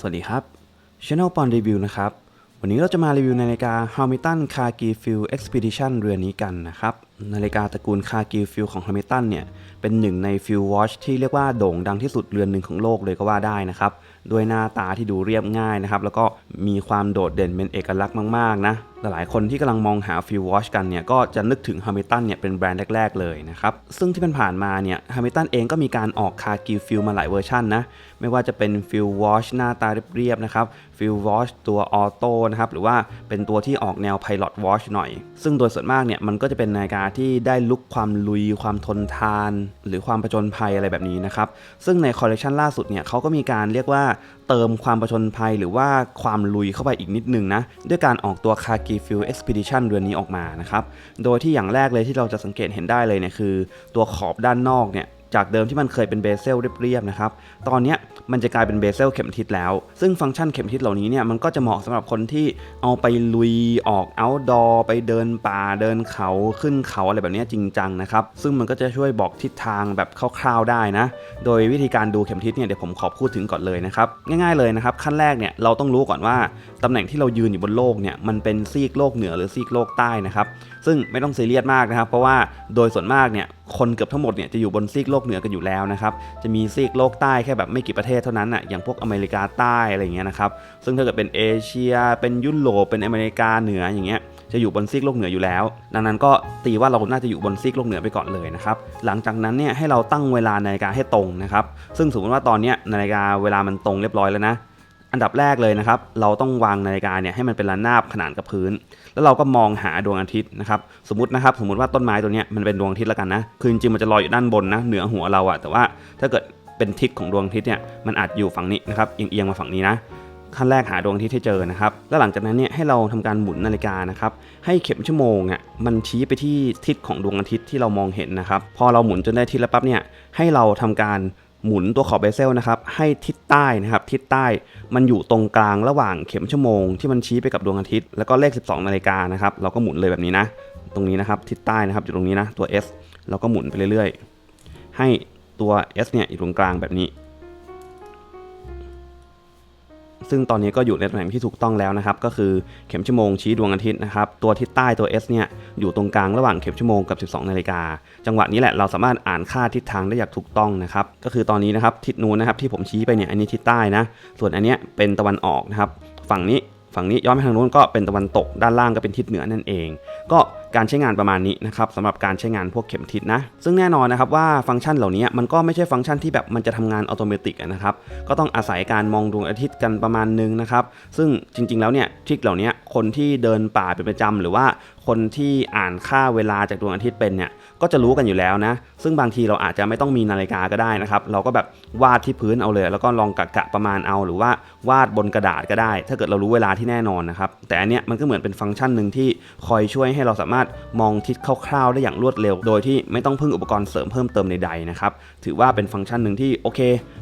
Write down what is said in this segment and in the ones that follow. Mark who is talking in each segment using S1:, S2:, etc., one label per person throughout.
S1: สวัสดีครับ Channel ปอนรีวิวนะครับ วันนี้เราจะมารีวิวนาฬิกา Hamilton c a r g i Field Expedition เรือนนี้กันนะครับ นาฬิกาตระกูล c a r g i Field ของ Hamilton เนี่ย เป็นหนึ่งใน Field Watch ที่เรียกว่าโด่งดังที่สุดเรือนหนึ่งของโลกเลยก็ว่าได้นะครับ ด้วยหน้าตาที่ดูเรียบง่ายนะครับ แล้วก็มีความโดดเด่นเป็นเอกลักษณ์มากๆนะ หลายๆ คนที่กำลังมองหา Field Watch กันเนี่ยก็จะนึกถึง Hamilton เนี่ยเป็นแบรนด์แรก ๆ เลยนะครับ ซึ่งที่ผ่านมาเนี่ย Hamilton เองก็มีการออก Cargill Field มาหลายเวอร์ชันนะ ไม่ว่าจะเป็น Field Watch หน้าตาเรียบๆนะครับ Field Watch ตัวออโต้นะครับหรือว่าเป็นตัวที่ออกแนว Pilot Watch หน่อย ซึ่งโดยส่วนมากเนี่ยมันก็จะเป็นนาฬิกาที่ได้ลุกความลุยความทนทาน หรือความประจนภัยอะไรแบบนี้นะครับซึ่งในคอลเลคชันล่าสุดเนี่ยเขาก็มีการเรียกว่าเติมความประชนภัยหรือว่าความลุยเข้าไปอีกนิดนึงนะ ด้วยการออกตัว Cargill Field Expedition เรือนนี้ออกมานะครับ โดยที่อย่างแรกเลยที่เราจะสังเกตเห็นได้เลยเนี่ยคือ ตัวขอบด้านนอกเนี่ย จากเดิมที่มันเคยเป็นเบเซลเรียบๆนะครับ ตอนนี้มันจะกลายเป็นเบเซลเข็มทิศแล้ว ซึ่งฟังก์ชันเข็มทิศเหล่านี้เนี่ยมันก็จะเหมาะสำหรับคนที่เอาไปลุยออก outdoor ไปเดินป่าเดินเขาขึ้นเขาอะไรแบบนี้จริงจังนะครับ ซึ่งมันก็จะช่วยบอกทิศทางแบบคร่าวๆได้นะ โดยวิธีการดูเข็มทิศเนี่ยเดี๋ยวผมขอพูดถึงก่อนเลยนะครับ ง่ายๆเลยนะครับ ขั้นแรกเนี่ยเราต้องรู้ก่อนว่าตำแหน่งที่เรายืนอยู่บนโลกเนี่ยมันเป็นซีกโลกเหนือหรือซีกโลกใต้นะครับซึ่งไม่ต้องซีเรียสมากนะครับ เพราะว่าโดยส่วนมากเนี่ยคนเกือบทั้งหมดเนี่ยจะอยู่บนซีกโลกเหนือกันอยู่แล้วนะครับจะมีซีกโลกใต้แค่แบบไม่กี่ประเทศเท่านั้นอะอย่างพวกอเมริกาใต้อะไรเงี้ยนะครับซึ่งถ้าเกิดเป็นเอเชีย เป็นยุโรปเป็นอเมริกาเหนืออย่างเงี้ยจะอยู่บนซีกโลกเหนืออยู่แล้ว ดังนั้นก็ตีว่าเราน่าจะอยู่บนซีกโลกเหนือไปก่อนเลยนะครับ หลังจากนั้นเนี่ยให้เราตั้งเวลานาฬิกาให้ตรงนะครับ ซึ่งสมมติว่าตอนเนี้ยนาฬิกาเวลามันตรงเรียบร้อยแล้วนะ อันดับแรกเลยนะครับ เราต้องวางนาฬิกาเนี่ยให้มันเป็นระนาบขนานกับพื้น แล้วเราก็มองหาดวงอาทิตย์นะครับ สมมตินะครับ สมมติว่าต้นไม้ตัวเนี้ยมันเป็นดวงอาทิตย์แล้วกันนะ คือจริงๆมันจะลอยอยู่ด้านบนนะ เหนือหัวเราอะแต่ว่าถ้าเกิดเป็นทิศของดวงอาทิตย์เนี่ย มันอาจอยู่ฝั่งนี้นะครับ เอียงๆมาฝั่งนี้นะขั้นแรกหาดวงอาทิตย์ให้เจอนะครับ แล้วหลังจากนั้นเนี่ยให้เราทำการหมุนนาฬิกานะครับ ให้เข็มชั่วโมงอะมันชี้ไปที่ทิศของดวงอาทิตย์ที่เรามองเห็นนะครับ พอเราหมุนจนได้ทิศแล้วปั๊บเนี่ยให้เราทำการ หมุนตัวขอบเบเซลนะครับให้ทิศใต้นะครับทิศใต้มันอยู่ตรงกลางระหว่างเข็มชั่วโมงที่มันชี้ไปกับดวงอาทิตย์แล้วก็เลข 12นาฬิกานะครับเราก็หมุนเลยแบบนี้นะ ตรงนี้นะครับทิศใต้นะครับอยู่ตรงนี้นะตัว S เราก็หมุนไปเรื่อยๆ ให้ตัว S เนี่ยอยู่ตรงกลางแบบนี้ ซึ่งตอนนี้ก็อยู่ในตำแหน่งที่ถูกต้องแล้วนะครับ ก็คือเข็มชั่วโมงชี้ดวงอาทิตย์นะครับ ตัวทิศใต้ตัว S เนี่ยอยู่ตรงกลางระหว่างเข็มชั่วโมงกับ 12 นาฬิกา จังหวะนี้แหละเราสามารถอ่านค่าทิศทางได้อย่างถูกต้องนะครับ ก็คือตอนนี้นะครับทิศนู้นนะครับที่ผมชี้ไปเนี่ยอันนี้ทิศใต้นะ ส่วนอันเนี้ยเป็นตะวันออกนะครับ ฝั่งนี้ ฝั่งนี้ย้อนไปทางนู้นก็เป็นตะวันตกด้านล่างก็เป็นทิศเหนือนั่นเอง ก็การใช้งานประมาณนี้นะครับสำหรับการใช้งานพวกเข็มทิศนะซึ่งแน่นอนนะครับว่าฟังก์ชันเหล่านี้มันก็ไม่ใช่ฟังก์ชันที่แบบมันจะทำงานอัตโนมัตินะครับก็ต้องอาศัยการมองดวงอาทิตย์กันประมาณนึงนะครับซึ่งจริงๆแล้วเนี่ยทริคเหล่านี้คนที่เดินป่าเป็นประจำหรือว่าคนที่อ่านค่าเวลาจากดวงอาทิตย์เป็นเนี่ย ก็จะรู้กันอยู่แล้วนะ ซึ่งบางทีเราอาจจะไม่ต้องมีนาฬิกาก็ได้นะครับ เราก็แบบวาดที่พื้นเอาเลย แล้วก็ลองกะกะประมาณเอา หรือว่าวาดบนกระดาษก็ได้ ถ้าเกิดเรารู้เวลาที่แน่นอนนะครับ แต่อันเนี้ยมันก็เหมือนเป็นฟังก์ชันหนึ่งที่คอยช่วยให้เราสามารถมองทิศคร่าวๆได้อย่างรวดเร็ว โดยที่ไม่ต้องพึ่งอุปกรณ์เสริมเพิ่มเติมใดๆนะครับ ถือว่าเป็นฟังก์ชันหนึ่งที่โอเค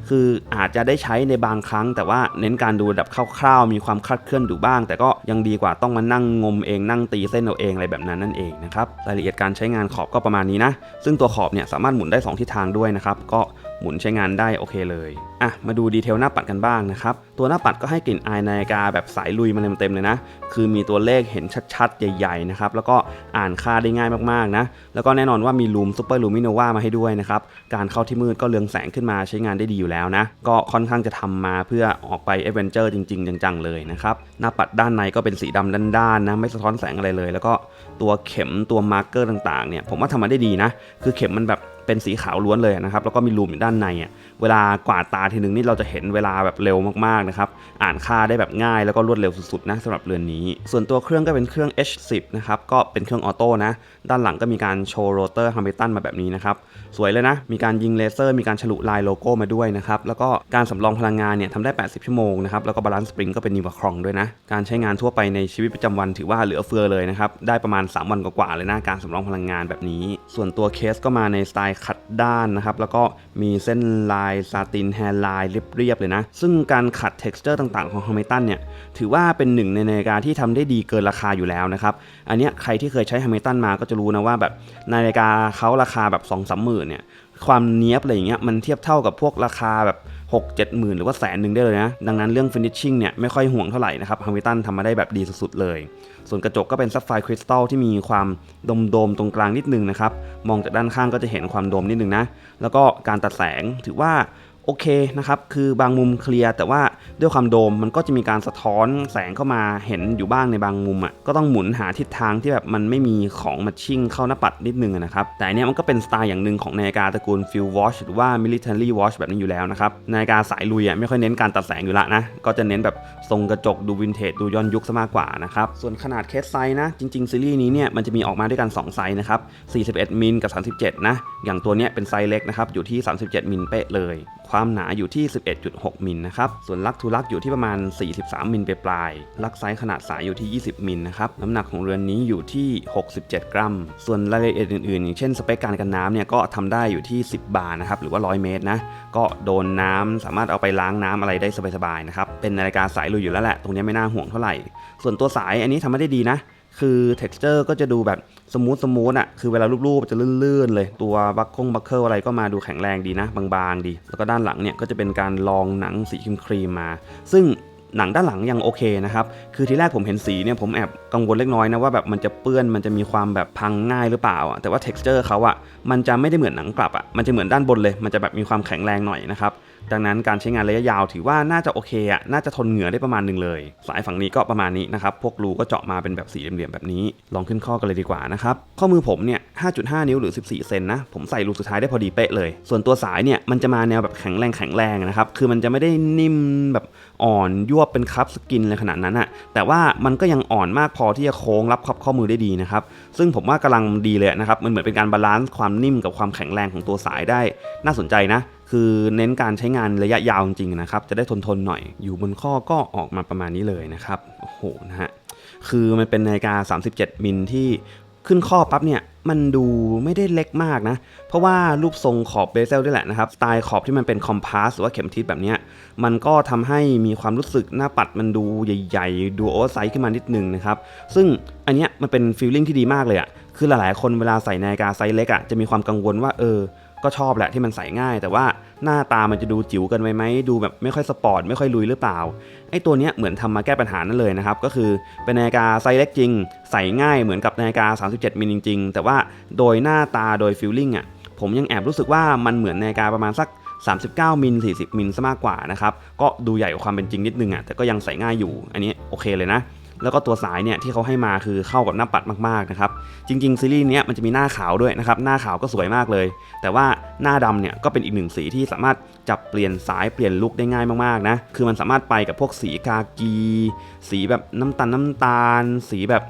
S1: คืออาจจะได้ใช้ในบางครั้ง แต่ว่าเน้นการดูระดับคร่าวๆ มีความคลาดเคลื่อนอยู่บ้าง แต่ก็ยังดีกว่าต้องมานั่งงมเองนั่งตีเส้นเอาเองอะไรแบบนั้นนั่นเองนะครับรายละเอียดการใช้งานขอบก็ประมาณนี้นะ ซึ่งตัวขอบเนี่ยสามารถหมุนได้ 2 ทิศทางด้วยนะครับ ก็หมุนใช้งานได้โอเคเลย อะ มาดูดีเทลหน้าปัดกันบ้างนะครับตัวหน้าปัดก็ให้กลิ่นอายนาฬิกาแบบสายลุยมาเต็มๆเลยนะ คือมีตัวเลขเห็นชัดๆ ใหญ่ๆนะครับ แล้วก็อ่านค่าได้ง่ายมากๆนะ แล้วก็แน่นอนว่ามีลูมซูเปอร์ลูมิโนวามาให้ด้วยนะครับ การเข้าที่มืดก็เรืองแสงขึ้นมาใช้งานได้ดีอยู่แล้วนะ ก็ค่อนข้างจะทำมาเพื่อออกไปเอเวนเจอร์จริงๆ จังๆเลยนะครับ หน้าปัดด้านในก็เป็นสีดำด้านๆนะ ไม่สะท้อนแสงอะไรเลย แล้วก็ตัวเข็มตัวมาร์กเกอร์ต่างๆเนี่ย ผมว่าทำมาได้ดีนะ คือเข็มมันแบบเป็นสีขาวล้วนเลยนะครับ แล้วก็มีลูมอยู่ด้านในอะ เวลากวาดตาทีนึงนี่เราจะเห็นเวลาแบบเร็วมากนะครับ อ่านค่าได้แบบง่ายแล้วก็รวดเร็วสุดๆนะสำหรับเรือนนี้ ส่วนตัวเครื่องก็เป็นเครื่อง H10 นะครับ ก็เป็นเครื่องออโต้นะ ด้านหลังก็มีการโชว์โรเตอร์ฮัมเบตันมาแบบนี้นะครับ สวยเลยนะ มีการยิงเลเซอร์ มีการฉลุลายโลโก้มาด้วยนะครับ แล้วก็การสำรองพลังงานเนี่ยทำได้ 80 ชั่วโมงนะครับ แล้วก็บาลานซ์สปริงก็เป็นนิวครองด้วยนะ การใช้งานทั่วไปในชีวิตประจำวันถือว่าเหลือเฟือเลยนะครับ ได้ประมาณ 3 วันกว่าๆเลยนะ การสำรองพลังงานแบบนี้ ส่วนตัวเคสก็มาในสไตล์ขัดด้านนะครับ แล้วก็มีเส้นลายซาตินแฮร์ไลน์เรียบๆเลยนะ ซึ่งการขัด t e x t อร์ต่างๆ ของ h a m ม l t o n เนี่ยถือว่าเป็นหนึ่งในนาฬิกาที่ทำได้ดีเกินราคาอยู่แล้วนะครับอันนี้ใครที่เคยใช้ h a m ม l t o n มาก็จะรู้นะว่าแบบนาฬิกาเขาราคาแบบ2องสามหมื่นเนี่ยความเนี้ยบอะไรอย่างเงี้ยมันเทียบเท่ากับพวกราคาแบบ6 7หมื่นหรือว่าแสนหนึ่งได้เลยนะ ดังนั้นเรื่อง finishing เนี่ยไม่ค่อยห่วงเท่าไหร่นะครับฮาวิตันทำมาได้แบบดีสุดๆเลย ส่วนกระจกก็เป็นซัฟไฟคริสตัลที่มีความโดมๆตรงกลางนิดนึงนะครับ มองจากด้านข้างก็จะเห็นความโดมนิดนึงนะ แล้วก็การตัดแสงถือว่า โอเคนะครับ คือบางมุมเคลียร์แต่ว่าด้วยความโดมมันก็จะมีการสะท้อนแสงเข้ามาเห็นอยู่บ้างในบางมุมอะ ก็ต้องหมุนหาทิศทางที่แบบมันไม่มีของมาชิ่งเข้าหน้าปัดนิดนึงนะครับ แต่อันเนี้ยมันก็เป็นสไตล์อย่างหนึ่งของนาฬิกาตระกูลฟิลวอชหรือว่า military watch แบบนี้อยู่แล้วนะครับ นาฬิกาสายลุยอะไม่ค่อยเน้นการตัดแสงอยู่ละนะ ก็จะเน้นแบบทรงกระจกดูวินเทจดูย้อนยุคซะมากกว่านะครับ ส่วนขนาดเคสไซส์นะ จริง ๆ ซีรีส์นี้เนี่ยมันจะมีออกมาด้วยกัน 2 ไซส์นะครับ 41 มิลกับ 37 นะ อย่างตัวเนี้ยเป็นไซส์เล็กนะครับ อยู่ที่ 37 มิลเป๊ะเลย ความหนาอยู่ที่ 11.6 มิลนะครับ ส่วนลักทูลักอยู่ที่ประมาณ 43 มิลปปลายๆลักไซส์ขนาดสายอยู่ที่ 20 มิลนะครับ น้ำหนักของเรือนนี้อยู่ที่ 67 กรัม ส่วนรายละเอียดอื่นๆ อย่างเช่นสเปคการกันน้ำเนี่ยก็ทำได้อยู่ที่ 10 บาร์นะครับ หรือว่า 100 เมตรนะ ก็โดนน้ำสามารถเอาไปล้างน้ำอะไรได้สบายๆนะครับ เป็นนาฬิกาสายลุยอยู่แล้วแหละ ตรงนี้ไม่น่าห่วงเท่าไหร่ ส่วนตัวสายอันนี้ทำไม่ได้ดีนะ คือ texture ก็จะดูแบบสมูทสมูทอะ คือเวลารูปๆจะลื่นๆเลย ตัวบัคคงบัคเคิลอะไรก็มาดูแข็งแรงดีนะ บางๆดี แล้วก็ด้านหลังเนี่ยก็จะเป็นการลองหนังสีครีมมา ซึ่งหนังด้านหลังยังโอเคนะครับ คือทีแรกผมเห็นสีเนี่ยผมแอบกังวลเล็กน้อยนะว่าแบบมันจะเปื้อนมันจะมีความแบบพังง่ายหรือเปล่าอะแต่ว่า texture เขาอะมันจะไม่ได้เหมือนหนังกลับอะมันจะเหมือนด้านบนเลย มันจะแบบมีความแข็งแรงหน่อยนะครับ ดังนั้นการใช้งานระยะยาวถือว่าน่าจะโอเคอะน่าจะทนเหงื่อได้ประมาณหนึ่งเลย สายฝั่งนี้ก็ประมาณนี้นะครับ พวกรูก็เจาะมาเป็นแบบสี่เหลี่ยมๆแบบนี้ ลองขึ้นข้อกันเลยดีกว่านะครับ ข้อมือผมเนี่ย 5.5 นิ้วหรือ 14 เซนนะ ผมใส่รูสุดท้ายได้พอดีเป๊ะเลย ส่วนตัวสายเนี่ยมันจะมาแนวแบบแข็งแรงแข็งแรงนะครับ คือมันจะไม่ได้นิ่มแบบอ่อนยวบเป็นคัพสกินเลยขนาดนั้นอะแต่ว่ามันก็ยังอ่อนมากพอที่จะโค้งรับขอบข้อมือได้ดีนะครับ ซึ่งผมว่ากำลังดีเลยนะครับ มันเหมือนเป็นการบาลานซ์ความนิ่มกับความแข็งแรงของตัวสายได้ น่าสนใจนะคือเน้นการใช้งานระยะยาวจริงๆนะครับ จะได้ทนทนหน่อย อยู่บนข้อก็ออกมาประมาณนี้เลยนะครับ โอ้โหนะฮะ คือมันเป็นนาฬิกา 37 มิลที่ขึ้นข้อปั๊บเนี่ย มันดูไม่ได้เล็กมากนะ เพราะว่ารูปทรงขอบเบเซลด้วยแหละนะครับ สไตล์ขอบที่มันเป็นคอมพาสหรือว่าเข็มทิศแบบนี้ มันก็ทำให้มีความรู้สึกหน้าปัดมันดูใหญ่ๆ ดูโอเวอร์ไซส์ขึ้นมานิดนึงนะครับ ซึ่งอันเนี้ยมันเป็นฟีลลิ่งที่ดีมากเลยอะคือหลายๆคนเวลาใส่นาฬิกาไซส์เล็กอะจะมีความกังวลว่าเออ ก็ชอบแหละที่มันใส่ง่าย แต่ว่าหน้าตามันจะดูจิ๋วกันไปไหมดูแบบไม่ค่อยสปอร์ตไม่ค่อยลุยหรือเปล่าไอ้ตัวเนี้ยเหมือนทำมาแก้ปัญหานั่นเลยนะครับก็คือเป็นนาฬิกาไซส์เล็กจริง ใส่ง่ายเหมือนกับนาฬิกา 37มิลจริงๆแต่ว่าโดยหน้าตาโดยฟีลลิ่งอะผมยังแอบรู้สึกว่ามันเหมือนนาฬิกาประมาณสัก39 มิล 40 มิลซะมากกว่านะครับ ก็ดูใหญ่กว่าความเป็นจริงนิดนึงอะ แต่ก็ยังใส่ง่ายอยู่ อันนี้โอเคเลยนะ แล้วก็ตัวสายเนี่ยที่เขาให้มาคือเข้ากับหน้าปัดมากๆนะครับ จริงๆซีรีส์เนี้ยมันจะมีหน้าขาวด้วยนะครับ หน้าขาวก็สวยมากเลย แต่ว่าหน้าดำเนี่ยก็เป็นอีกหนึ่งสีที่สามารถจับเปลี่ยนสายเปลี่ยนลุคได้ง่ายมากๆนะ คือมันสามารถไปกับพวกสีกากี สีแบบน้ำตาลน้ำตาล สีแบบ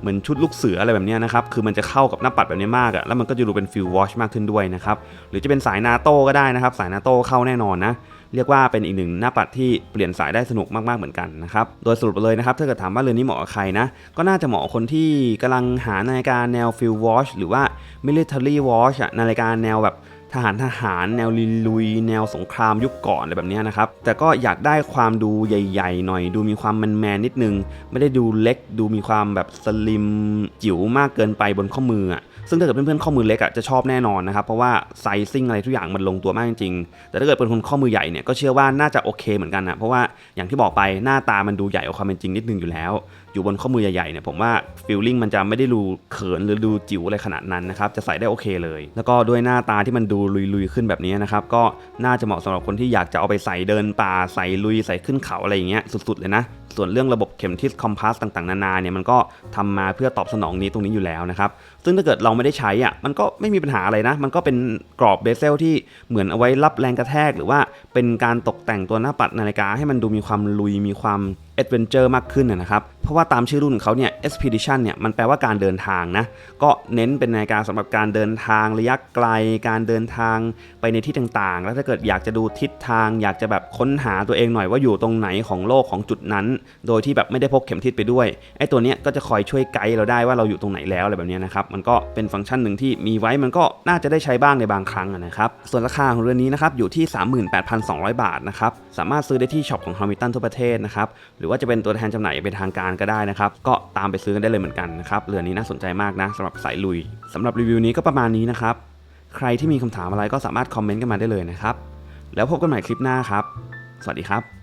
S1: เหมือนชุดลูกเสืออะไรแบบนี้นะครับ คือมันจะเข้ากับหน้าปัดแบบนี้มากอะแล้วมันก็จะดูเป็นฟิลวอชมากขึ้นด้วยนะครับ หรือจะเป็นสายนาโต้ก็ได้นะครับ สายนาโต้เข้าแน่นอนนะ เรียกว่าเป็นอีกหนึ่งหน้าปัดที่เปลี่ยนสายได้สนุกมากๆเหมือนกันนะครับ โดยสรุปเลยนะครับถ้าเกิดถามว่าเรือนนี้เหมาะกับใครนะ ก็น่าจะเหมาะคนที่กำลังหานาฬิกาแนวฟิลวอชหรือว่า military watch อะนาฬิกาแนวแบบ ทหารทหารแนวลุย แนวสงครามยุคก่อนอะไรแบบนี้นะครับ แต่ก็อยากได้ความดูใหญ่ๆ หน่อย ดูมีความแมนๆนิดนึง ไม่ได้ดูเล็ก ดูมีความแบบสลิมจิ๋วมากเกินไปบนข้อมืออะซึ่งถ้าเกิดเพื่อนๆข้อมือเล็กอะจะชอบแน่นอนนะครับ เพราะว่าไซซิ่งอะไรทุกอย่างมันลงตัวมากจริงๆแต่ถ้าเกิดเป็นคนข้อมือใหญ่เนี่ยก็เชื่อว่าน่าจะโอเคเหมือนกันนะเพราะว่าอย่างที่บอกไปหน้าตามันดูใหญ่กว่าความเป็นจริงนิดนึงอยู่แล้ว อยู่บนข้อมือใหญ่ๆเนี่ยผมว่าฟีลลิ่งมันจะไม่ได้ดูเขินหรือดูจิ๋วอะไรขนาดนั้นนะครับจะใส่ได้โอเคเลย แล้วก็ด้วยหน้าตาที่มันดูลุยๆขึ้นแบบนี้นะครับก็น่าจะเหมาะสำหรับคนที่อยากจะเอาไปใส่เดินป่าใส่ลุยใส่ขึ้นเขาอะไรอย่างเงี้ยสุดๆเลยนะส่วนเรื่องระบบเข็มทิศคอมพาสต่างๆนานาเนี่ยมันก็ทำมาเพื่อตอบสนองนี้ตรงนี้อยู่แล้วนะครับซึ่งถ้าเกิดเราไม่ได้ใช้อะมันก็ไม่มีปัญหาอะไรนะ มันก็เป็นกรอบเบเซลที่เหมือนเอาไว้รับแรงกระแทก หรือว่าเป็นการตกแต่งตัวหน้าปัดนาฬิกาให้มันดูมีความลุยมีความเอดเวนเจอร์มากขึ้นนะครับ ราะว่าตามชื่อรุ่นของเขาเนี่ย expedition เนี่ยมันแปลว่าการเดินทางนะ ก็เน้นเป็นนาฬิกาสำหรับการเดินทางระยะไกล การเดินทางไปในที่ต่างๆ แล้วถ้าเกิดอยากจะดูทิศทาง อยากจะแบบค้นหาตัวเองหน่อยว่าอยู่ตรงไหนของโลกของจุดนั้น โดยที่แบบไม่ได้พกเข็มทิศไปด้วย ไอ้ตัวเนี้ยก็จะคอยช่วยไกด์เราได้ว่าเราอยู่ตรงไหนแล้วอะไรแบบนี้นะครับ มันก็เป็นฟังก์ชันหนึ่งที่มีไว้มันก็น่าจะได้ใช้บ้างในบางครั้งนะครับ ส่วนราคาของเรือนนี้นะครับอยู่ที่ 38,200 บาทนะครับ สามารถซื้อได้ที่ช็อปของ Hamilton ทั่วประเทศนะครับ หรือว่าจะเป็นตัวแทนจำหน่ายเป็นทางการก็ได้นะครับ ก็ตามไปซื้อกันได้เลยเหมือนกันนะครับเรือนนี้น่าสนใจมากนะสำหรับสายลุยสำหรับรีวิวนี้ก็ประมาณนี้นะครับ ใครที่มีคำถามอะไรก็สามารถคอมเมนต์กันมาได้เลยนะครับ แล้วพบกันใหม่คลิปหน้าครับ สวัสดีครับ